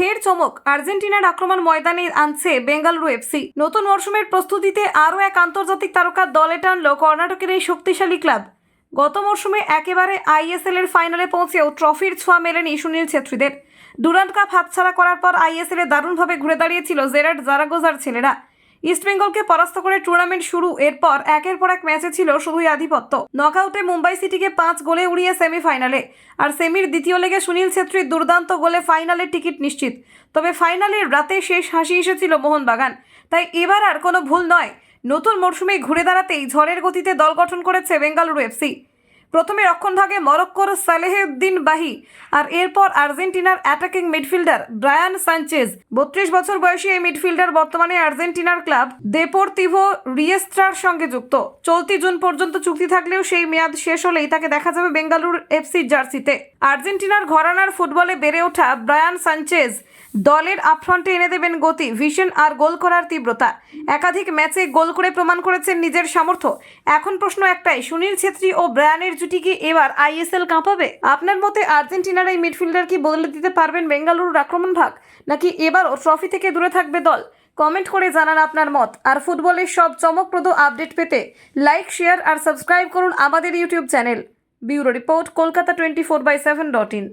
ফের চমক। আর্জেন্টিনার আক্রমণ ময়দানে আনছে বেঙ্গালুরু এফসি। নতুন মরশুমের প্রস্তুতিতে আরও এক আন্তর্জাতিক তারকার দলে টানল কর্ণাটকের এই শক্তিশালী ক্লাব। গত মরশুমে একেবারে আইএসএল এর ফাইনালে পৌঁছেও ট্রফির ছোঁয়া মেলেনি সুনীল ছেত্রীদের। ডুরান্ড কাপ হাতছাড়া করার পর আইএসএল এ দারুণভাবে ঘুরে দাঁড়িয়েছিল জেরার্ড জারাগোজার ছেলেরা। ইস্টবেঙ্গলকে পরাস্ত করে টুর্নামেন্ট শুরু। এরপর একের পর এক ম্যাচে ছিল শুধুই আধিপত্য। নকআউটে মুম্বাই সিটিকে পাঁচ গোলে উড়িয়ে সেমিফাইনালে আর সেমির দ্বিতীয় লেগে সুনীল ছেত্রীর দুর্দান্ত গোলে ফাইনালের টিকিট নিশ্চিত। তবে ফাইনালের রাতে শেষ হাসি এসেছিল মোহনবাগান। তাই এবার আর কোনো ভুল নয়, নতুন মরশুমে ঘুরে দাঁড়াতেই ঝড়ের গতিতে দল গঠন করেছে বেঙ্গালুরু এফসি প্রথমে রক্ষণভাগে মরক্কোর সালেহউদ্দিন বাহি আর এরপর আর্জেন্টিনার অ্যাটাকিং মিডফিল্ডার ব্রায়ান সানচেজ। বত্রিশ বছর বয়সী এই মিডফিল্ডার বর্তমানে আর্জেন্টিনার ক্লাব দেপোর্তিভো রিয়েস্ট্রার সঙ্গে যুক্ত। চলতি জুন পর্যন্ত চুক্তি থাকলেও সেই মেয়াদ শেষ হলেই তাকে দেখা যাবে বেঙ্গালুরু এফসির জার্সিতে। আর্জেন্টিনার ঘরানার ফুটবলে বেড়ে ওঠা ব্রায়ান সানচেজ দলের আপফ্রন্টে এনে দেবেন গতি, ভিশন আর গোল করার তীব্রতা। একাধিক ম্যাচে গোল করে প্রমাণ করেছেন নিজের সামর্থ্য। এখন প্রশ্ন একটাই, সুনীল ছেত্রী ও ব্রায়ানের জুটি কি এবার আইএসএল কাঁপাবে? আপনার মতে আর্জেন্টিনার এই মিডফিল্ডার কি বদলে দিতে পারবেন বেঙ্গালুরুর আক্রমণ ভাগ, নাকি এবারও ট্রফি থেকে দূরে থাকবে দল? কমেন্ট করে জানান আপনার মত। আর ফুটবলের সব চমকপ্রদ আপডেট পেতে লাইক, শেয়ার আর সাবস্ক্রাইব করুন আমাদের YouTube channel. Bureau report, Kolkata twenty four by seven dot in.